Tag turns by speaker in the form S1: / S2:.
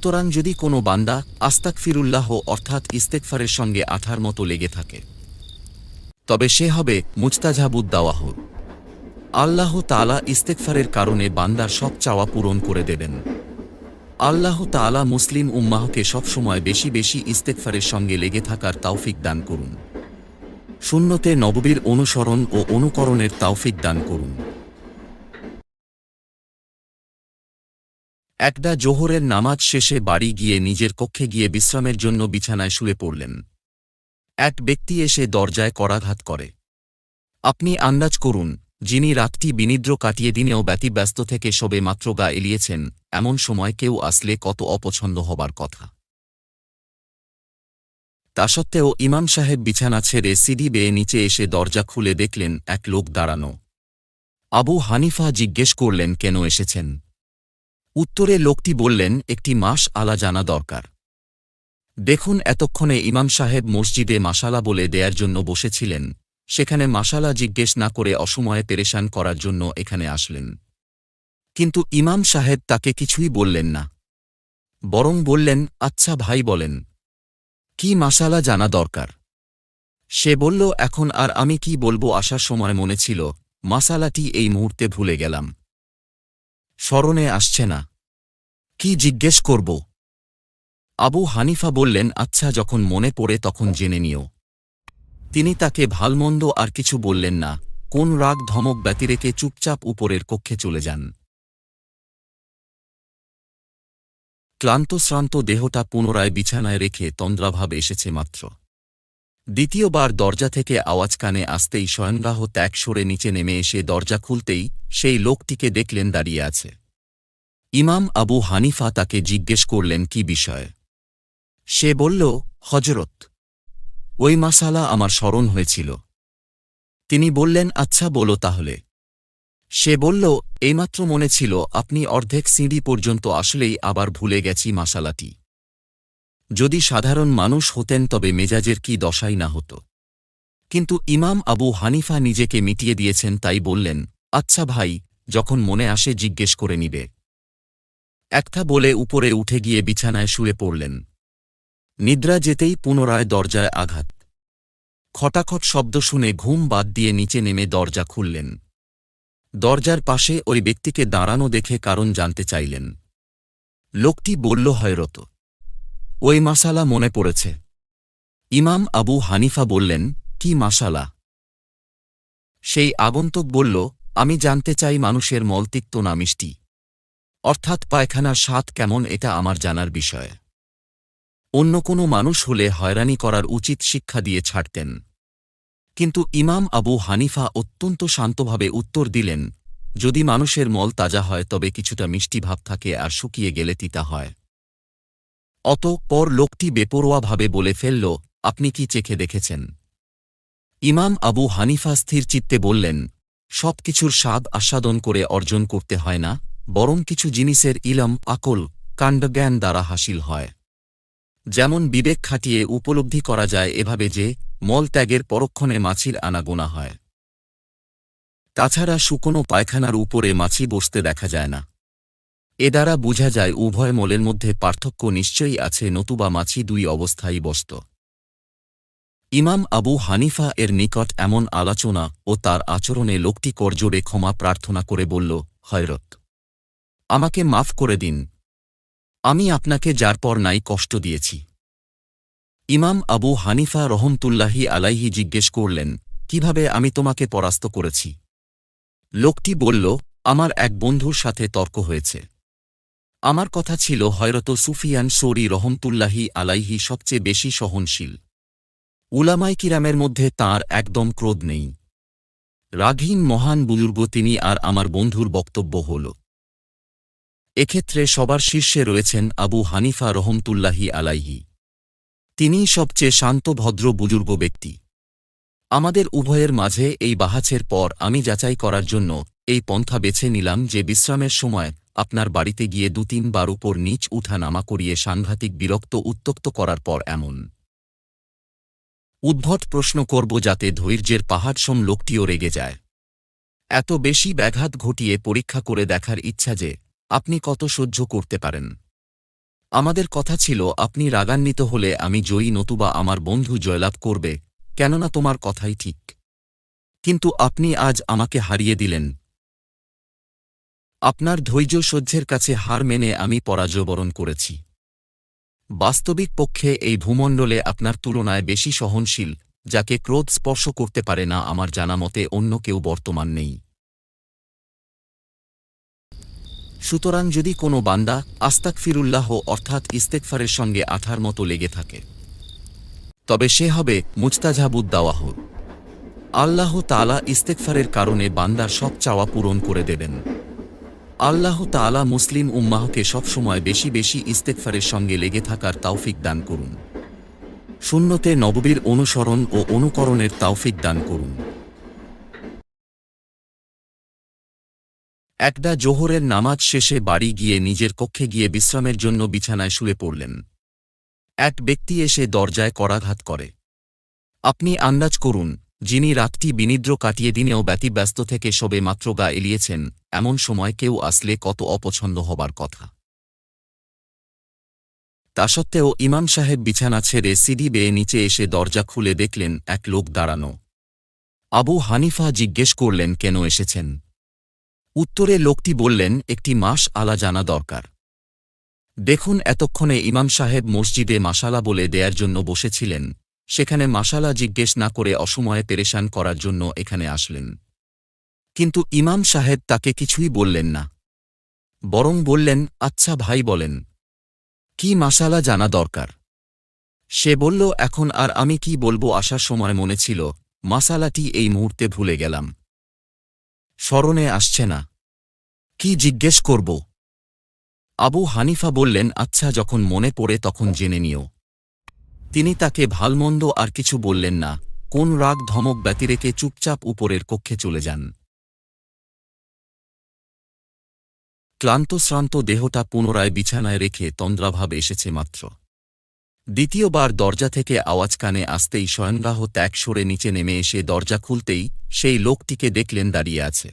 S1: সুতরাং যদি কোনো বান্দা আস্তাক ফিরুল্লাহ অর্থাৎ ইস্তেকফারের সঙ্গে আঠার মতো লেগে থাকে, তবে সে হবে মুজতাজাবুদ্দাওয়াহ আল্লাহ তালা ইস্তেকফারের কারণে বান্দার সব চাওয়া পূরণ করে দেবেন। আল্লাহ তালা মুসলিম উম্মাহকে সবসময় বেশি বেশি ইস্তেকফারের সঙ্গে লেগে থাকার তাওফিক দান করুন। শূন্যতে নববীর অনুসরণ ও অনুকরণের তাওফিক দান করুন। একটা জোহরের নামাজ শেষে বাড়ি গিয়ে নিজের কক্ষে গিয়ে বিশ্রামের জন্য বিছানায় শুয়ে পড়লেন। এক ব্যক্তি এসে দরজায় করাঘাত করে। আপনি আন্দাজ করুন, যিনি রাতটি বিনিদ্র কাটিয়ে দিনেও ব্যতিব্যস্ত থেকে সবে মাত্র গা এলিয়েছেন, এমন সময় কেউ আসলে কত অপছন্দ হবার কথা। তা সত্ত্বেও ইমাম সাহেব বিছানা ছেড়ে সিডি বেয়ে নিচে এসে দরজা খুলে দেখলেন, এক লোক দাঁড়ানো। আবু হানিফা জিজ্ঞেস করলেন, কেন এসেছেন? উত্তরে লোকটি বললেন, একটি মাস আলা জানা দরকার। দেখুন, এতক্ষণে ইমাম সাহেব মসজিদে মাসালা বলে দেয়ার জন্য বসেছিলেন। সেখানে মাসালা জিজ্ঞেস না করে অসময়ে পেরেশান করার জন্য এখানে আসলেন। কিন্তু ইমাম সাহেব তাকে কিছুই বললেন না। বরং বললেন আচ্ছা ভাই বলেন, কি মাসালা জানা দরকার? সে বলল, এখন আর আমি কি বলব আসার সময় মনে ছিল, মাসালাটি এই মুহূর্তে ভুলে গেলাম। স্মরণে আসছে না। কি জিজ্ঞেস করব? আবু হানিফা বললেন আচ্ছা যখন মনে পড়ে তখন জেনে নিও। তিনি তাকে ভালমন্দ আর কিছু বললেন না। কোন রাগ ধমক ব্যতিরেকে চুপচাপ উপরের কক্ষে চলে যান। ক্লান্তশ্রান্ত দেহটা পুনরায় বিছানায় রেখে তন্দ্রাভাব এসেছে মাত্র। দ্বিতীয়বার দরজা থেকে আওয়াজ কানে আসতেই শয়নগাহ ত্যাগ সরে নিচে নেমে এসে দরজা খুলতেই সেই লোকটিকে দেখলেন দাঁড়িয়ে আছে। ইমাম আবু হানিফা তাকে জিজ্ঞেস করলেন, কি বিষয়? সে বলল হজরত ওই মাসালা আমার স্মরণ হয়েছিল। তিনি বললেন আচ্ছা বলো তাহলে। সে বলল, এইমাত্র মনে ছিল, আপনি অর্ধেক সিঁড়ি পর্যন্ত আসলেই আবার ভুলে গেছি মাসালাটি। যদি সাধারণ মানুষ হতেন, তবে মেজাজের কি দশাই না হতো। কিন্তু ইমাম আবু হানিফা নিজেকে মিটিয়ে দিয়েছেন, তাই বললেন আচ্ছা ভাই, যখন মনে আসে, জিজ্ঞেস করে নিবে। একটা বলে উপরে উঠে গিয়ে বিছানায় শুয়ে পড়লেন। নিদ্রা যেতেই পুনরায় দরজায় আঘাত। খটাখট শব্দ শুনে ঘুম বাদ দিয়ে নিচে নেমে দরজা খুললেন। দরজার পাশে ওই ব্যক্তিকে দাঁড়ানো দেখে কারণ জানতে চাইলেন। লোকটি বলল, হয়রত, ওই মাসালা মনে পড়েছে। ইমাম আবু হানিফা বললেন, কি মাসালা সেই আগন্তুক বলল, আমি জানতে চাই মানুষের মলতিক্ত না মিষ্টি। অর্থাৎ পায়খানার স্বাদ কেমন এটা আমার জানার বিষয়। অন্য কোনো মানুষ হলে হয়রানি করার উচিত শিক্ষা দিয়ে ছাড়তেন। কিন্তু ইমাম আবু হানিফা অত্যন্ত শান্তভাবে উত্তর দিলেন, যদি মানুষের মল তাজা হয়, তবে কিছুটা মিষ্টি ভাব থাকে আর শুকিয়ে গেলে তিতা হয়। অত পর লোকটি বেপরোয়াভাবে বলে ফেলল, আপনি কি চেখে দেখেছেন? ইমাম আবু হানিফা স্থির চিত্তে বললেন সব কিছুর স্বাদ আস্বাদন করে অর্জন করতে হয় না? বরং কিছু জিনিসের ইলম, আকল, কাণ্ডজ্ঞান দ্বারা হাসিল হয়। যেমন বিবেক খাটিয়ে উপলব্ধি করা যায় এভাবে যে, মল ত্যাগের পরক্ষণে মাছির আনাগোনা হয়। তাছাড়া শুকনো পায়খানার উপরে মাছি বসতে দেখা যায় না। এ দ্বারা বোঝা যায় উভয় মলের মধ্যে পার্থক্য নিশ্চয়ই আছে, নতুবা মাছি দুই অবস্থায় বসত। ইমাম আবু হানিফা এর নিকট এমন আলোচনা ও তার আচরণে লোকটি করজোড়ে ক্ষমা প্রার্থনা করে বলল, হয়রত। আমাকে মাফ করে দিন। আমি আপনাকে যার পর নাই কষ্ট দিয়েছি। ইমাম আবু হানিফা রহমতুল্লাহি আলাইহি জিজ্ঞেস করলেন, কীভাবে আমি তোমাকে পরাস্ত করেছি? লোকটি বলল, আমার এক বন্ধুর সাথে তর্ক হয়েছে। আমার কথা ছিল হয়রত সুফিয়ান সৌরি রহমতুল্লাহি আলাইহি সবচেয়ে বেশি সহনশীল। উলামাই কিরামের মধ্যে তার একদম ক্রোধ নেই। রাঘীন মহান বুজুর্গ তিনি আর আমার বন্ধুর বক্তব্য হল। এক্ষেত্রে সবার শীর্ষে রয়েছেন আবু হানিফা রহমতুল্লাহি আলাইহি। তিনিই সবচেয়ে শান্ত, ভদ্র, বুজুর্গ ব্যক্তি। আমাদের উভয়ের মাঝে এই বাহাছের পর আমি যাচাই করার জন্য এই পন্থা বেছে নিলাম যে বিশ্রামের সময় আপনার বাড়িতে গিয়ে দু তিনবার উপর নিচ উঠা নামা করিয়ে সাংঘাতিক বিরক্ত উত্তক্ত করার পর এমন। উদ্ভট প্রশ্ন করব যাতে ধৈর্যের পাহাড়সম লোকটিও রেগে যায়। এত বেশি ব্যাঘাত ঘটিয়ে পরীক্ষা করে দেখার ইচ্ছা যে আপনি কত সহ্য করতে পারেন? আমাদের কথা ছিল, আপনি রাগান্বিত হলে আমি জয়ী নতুবা আমার বন্ধু জয়লাভ করবে, কেননা তোমার কথাই ঠিক। কিন্তু আপনি আজ আমাকে হারিয়ে দিলেন। আপনার ধৈর্য সহ্যের কাছে হার মেনে আমি পরাজয়বরণ করেছি। বাস্তবিক পক্ষে এই ভূমণ্ডলে আপনার তুলনায় বেশি সহনশীল, যাকে ক্রোধ স্পর্শ করতে পারে না, আমার জানা মতে অন্য কেউ বর্তমান নেই। সুতরাং যদি কোনো বান্দা আস্তাক ফিরুল্লাহ অর্থাৎ ইস্তেকফারের সঙ্গে আঠার মতো লেগে থাকে, তবে সে হবে মুজতাজাবুদ্দাওয়াহ। আল্লাহ তালা ইস্তেকফারের কারণে বান্দার সব চাওয়া পূরণ করে দেবেন। আল্লাহ তালা মুসলিম উম্মাহকে সবসময় বেশি বেশি ইস্তেকফারের সঙ্গে লেগে থাকার তাওফিক দান করুন। শূন্যতে নববীর অনুসরণ ও অনুকরণের তাওফিক দান করুন। একটা জোহরের নামাজ শেষে বাড়ি গিয়ে নিজের কক্ষে গিয়ে বিশ্রামের জন্য বিছানায় শুয়ে পড়লেন। এক ব্যক্তি এসে দরজায় করাঘাত করে। আপনি আন্দাজ করুন, যিনি রাতটি বিনিদ্র কাটিয়ে দিনেও ব্যতিব্যস্ত থেকে সবে মাত্র গা এলিয়েছেন, এমন সময় কেউ আসলে কত অপছন্দ হবার কথা। তা সত্ত্বেও ইমাম সাহেব বিছানা ছেড়ে সিডি বেয়ে নিচে এসে দরজা খুলে দেখলেন, এক লোক দাঁড়ানো। আবু হানিফা জিজ্ঞেস করলেন, কেন এসেছেন? উত্তরে লোকটি বললেন, একটি মাস আলা জানা দরকার। দেখুন, এতক্ষণে ইমাম সাহেব মসজিদে মাসালা বলে দেয়ার জন্য বসেছিলেন। সেখানে মাসালা জিজ্ঞেস না করে অসময়ে পেরেশান করার জন্য এখানে আসলেন। কিন্তু ইমাম সাহেব তাকে কিছুই বললেন না। বরং বললেন আচ্ছা ভাই বলেন, কি মাসালা জানা দরকার? সে বলল, এখন আর আমি কি বলব আসার সময় মনে ছিল, মাসালাটি এই মুহূর্তে ভুলে গেলাম। স্মরণে আসছে না। কি জিজ্ঞেস করব? আবু হানিফা বললেন আচ্ছা যখন মনে পড়ে তখন জেনে নিও। তিনি তাকে ভালমন্দ আর কিছু বললেন না। কোন রাগ ধমক ব্যতিরেকে চুপচাপ উপরের কক্ষে চলে যান। ক্লান্তশ্রান্ত দেহটা পুনরায় বিছানায় রেখে তন্দ্রাভাব এসেছে মাত্র। দ্বিতীয়বার দরজা থেকে আওয়াজ কানে আসতেই স্বয়ংগ্রাহ ত্যাগ সরে নিচে নেমে এসে দরজা খুলতেই সেই লোকটিকে দেখলেন দাঁড়িয়ে আছে।